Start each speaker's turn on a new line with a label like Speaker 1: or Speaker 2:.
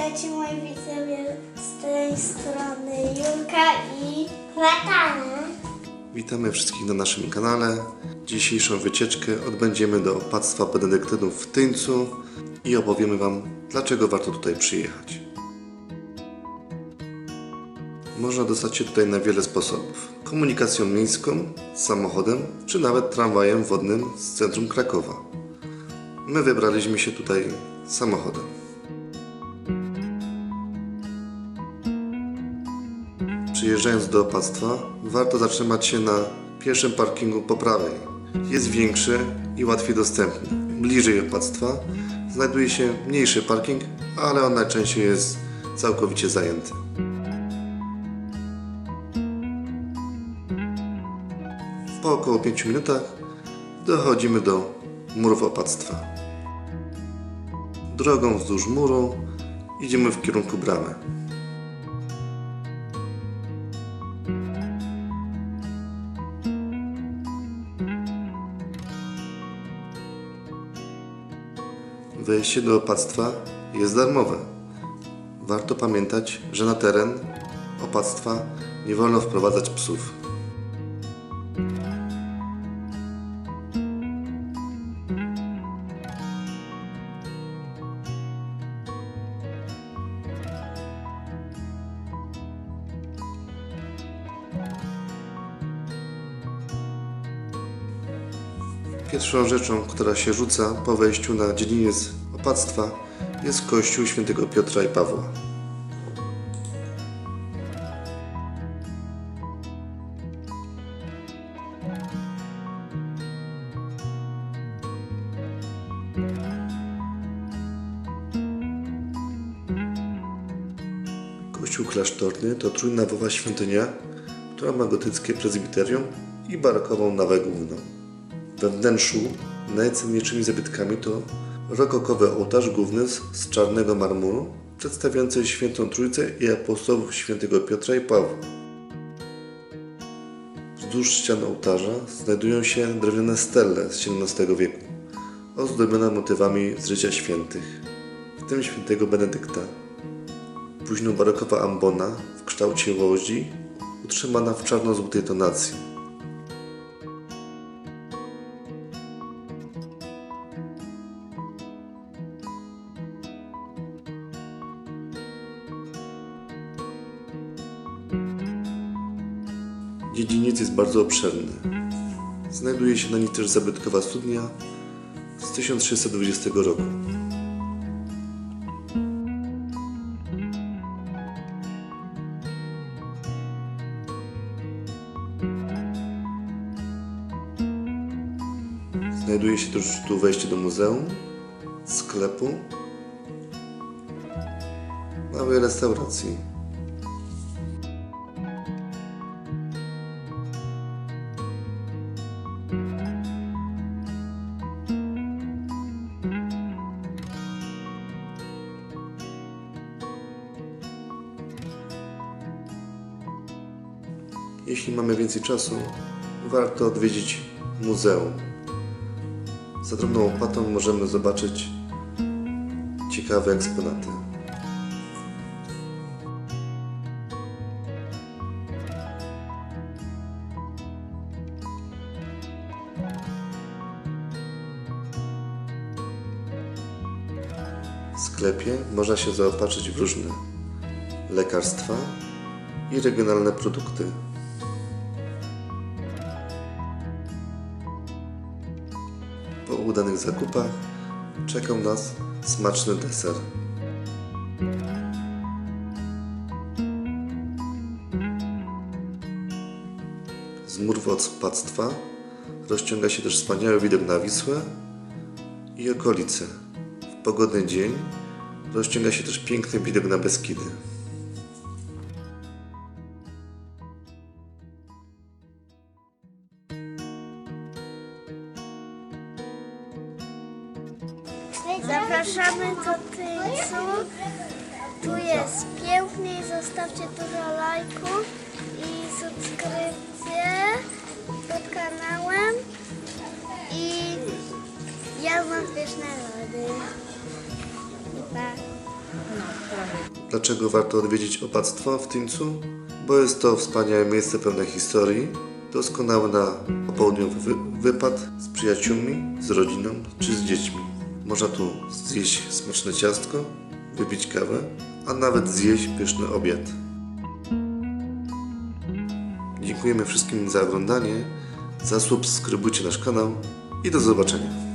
Speaker 1: Witajcie moi widzowie z tej strony Julka i Natana.
Speaker 2: Witamy wszystkich na naszym kanale. Dzisiejszą wycieczkę odbędziemy do opactwa benedyktynów w Tyńcu i opowiemy Wam, dlaczego warto tutaj przyjechać. Można dostać się tutaj na wiele sposobów. Komunikacją miejską, samochodem, czy nawet tramwajem wodnym z centrum Krakowa. My wybraliśmy się tutaj samochodem. Przyjeżdżając do opactwa, warto zatrzymać się na pierwszym parkingu po prawej. Jest większy i łatwiej dostępny. Bliżej opactwa znajduje się mniejszy parking, ale on najczęściej jest całkowicie zajęty. Po około 5 minutach dochodzimy do murów opactwa. Drogą wzdłuż muru idziemy w kierunku bramy. Wejście do opactwa jest darmowe. Warto pamiętać, że na teren opactwa nie wolno wprowadzać psów. Pierwszą rzeczą, która się rzuca po wejściu na dziedziniec opactwa jest kościół świętego Piotra i Pawła. Kościół klasztorny to trójnawowa świątynia, która ma gotyckie prezbiterium i barokową nawę główną. We wnętrzu najcenniejszymi zabytkami to rokokowy ołtarz główny z, czarnego marmuru, przedstawiający świętą Trójcę i apostołów świętego Piotra i Pawła. Wzdłuż ścian ołtarza znajdują się drewniane stelle z XVII wieku, ozdobione motywami z życia świętych, w tym świętego Benedykta. Późno-barokowa ambona w kształcie łodzi, utrzymana w czarno-złotej tonacji. Dziedziniec jest bardzo obszerny. Znajduje się na nim też zabytkowa studnia z 1620 roku. Znajduje się też tu wejście do muzeum, sklepu, małej restauracji. Jeśli mamy więcej czasu, warto odwiedzić muzeum. Za drobną opłatą możemy zobaczyć ciekawe eksponaty. W sklepie można się zaopatrzyć w różne lekarstwa i regionalne produkty. Po udanych zakupach czekał nas smaczny deser. Z murów opactwa rozciąga się też wspaniały widok na Wisłę i okolice. W pogodny dzień rozciąga się też piękny widok na Beskidy.
Speaker 1: Zapraszamy do Tyńcu. Tu jest pięknie zostawcie dużo lajków i subskrypcję pod kanałem. I ja mam pyszne lody.
Speaker 2: Dlaczego warto odwiedzić opactwo w Tyńcu? Bo jest to wspaniałe miejsce pełne historii, doskonałe na popołudniowy wy- wypad z przyjaciółmi, z rodziną czy z dziećmi. Można tu zjeść smaczne ciastko, wypić kawę, a nawet zjeść pyszny obiad. Dziękujemy wszystkim za oglądanie, zasubskrybujcie nasz kanał i do zobaczenia.